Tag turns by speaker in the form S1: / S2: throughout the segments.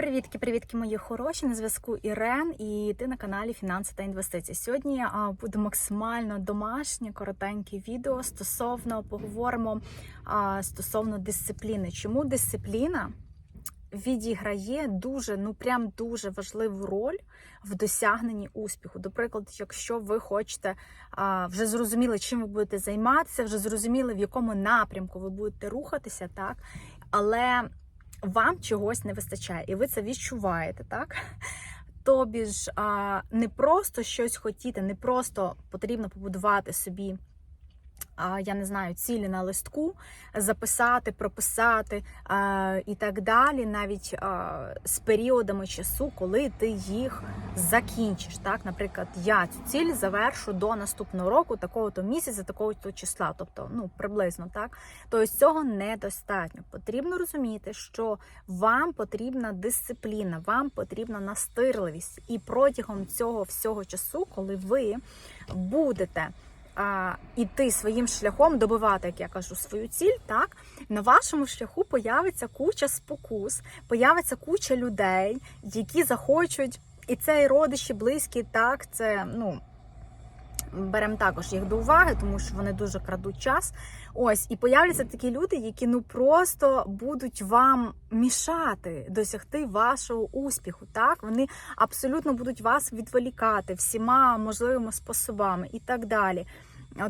S1: Привітки, привітки, мої хороші. На зв'язку Ірен, і ти на каналі Фінанси та інвестиції. Сьогодні буде максимально домашнє, коротеньке відео стосовно поговоримо стосовно дисципліни. Чому дисципліна відіграє дуже, ну прям дуже важливу роль в досягненні успіху? До якщо ви хочете вже зрозуміли, чим ви будете займатися, вже зрозуміли, в якому напрямку ви будете рухатися, так але вам чогось не вистачає, і ви це відчуваєте, так? Тобі ж а, не просто щось хотіти, не просто потрібно побудувати собі. Я не знаю, цілі на листку, записати, прописати і так далі, навіть з періодами часу, коли ти їх закінчиш. Так, наприклад, я цю ціль завершу до наступного року, такого-то місяця, такого-то числа, тобто ну приблизно так. Тобто цього недостатньо. Потрібно розуміти, що вам потрібна дисципліна, вам потрібна настирливість, і протягом цього всього часу, коли ви будете а, іти своїм шляхом, добивати, як я кажу, свою ціль, так на вашому шляху появиться куча спокус, появиться куча людей, які захочуть, і це і родичі, близькі, так, це ну. Беремо також їх до уваги, тому що вони дуже крадуть час. Ось і появляться такі люди, які ну просто будуть вам мішати досягти вашого успіху. Так вони абсолютно будуть вас відволікати всіма можливими способами і так далі.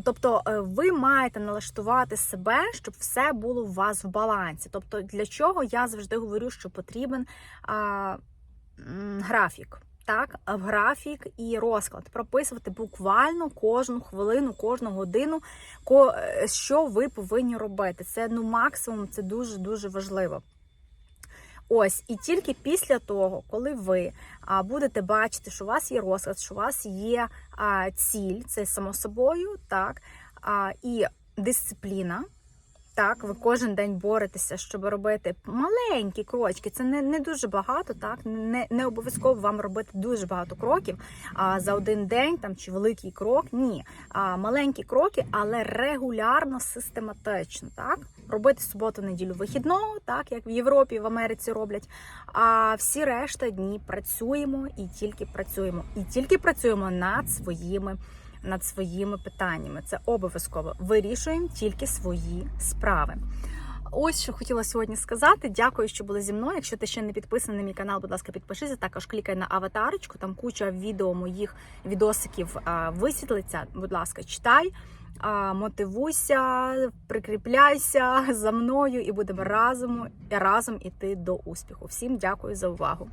S1: Тобто ви маєте налаштувати себе, щоб все було у вас в балансі. Тобто, для чого я завжди говорю, що потрібен а, графік. Так, графік і розклад прописувати буквально кожну хвилину, кожну годину, що ви повинні робити. Це ну максимум, це дуже дуже важливо. Ось, і тільки після того, коли ви будете бачити, що у вас є розклад, що у вас є ціль, це само собою, так, і дисципліна. Так, ви кожен день боретеся, щоб робити маленькі крочки. Це не не дуже багато, так не не обов'язково вам робити дуже багато кроків а, за один день там чи великий крок. Ні, а маленькі кроки, але регулярно, систематично. Так, робити суботу, неділю вихідного, так як в Європі, в Америці роблять. А всі решта дні працюємо і тільки працюємо, і тільки працюємо над своїми над своїми питаннями. Це обов'язково вирішуємо тільки свої справи. Ось що хотіла сьогодні сказати. Дякую, що були зі мною. Якщо ти ще не підписаний на мій канал, будь ласка, підпишися. Також клікай на аватарочку. Там куча відео моїх відосиків висвітлиться. Будь ласка, читай, мотивуйся, прикріпляйся за мною і будемо разом разом іти до успіху. Всім дякую за увагу.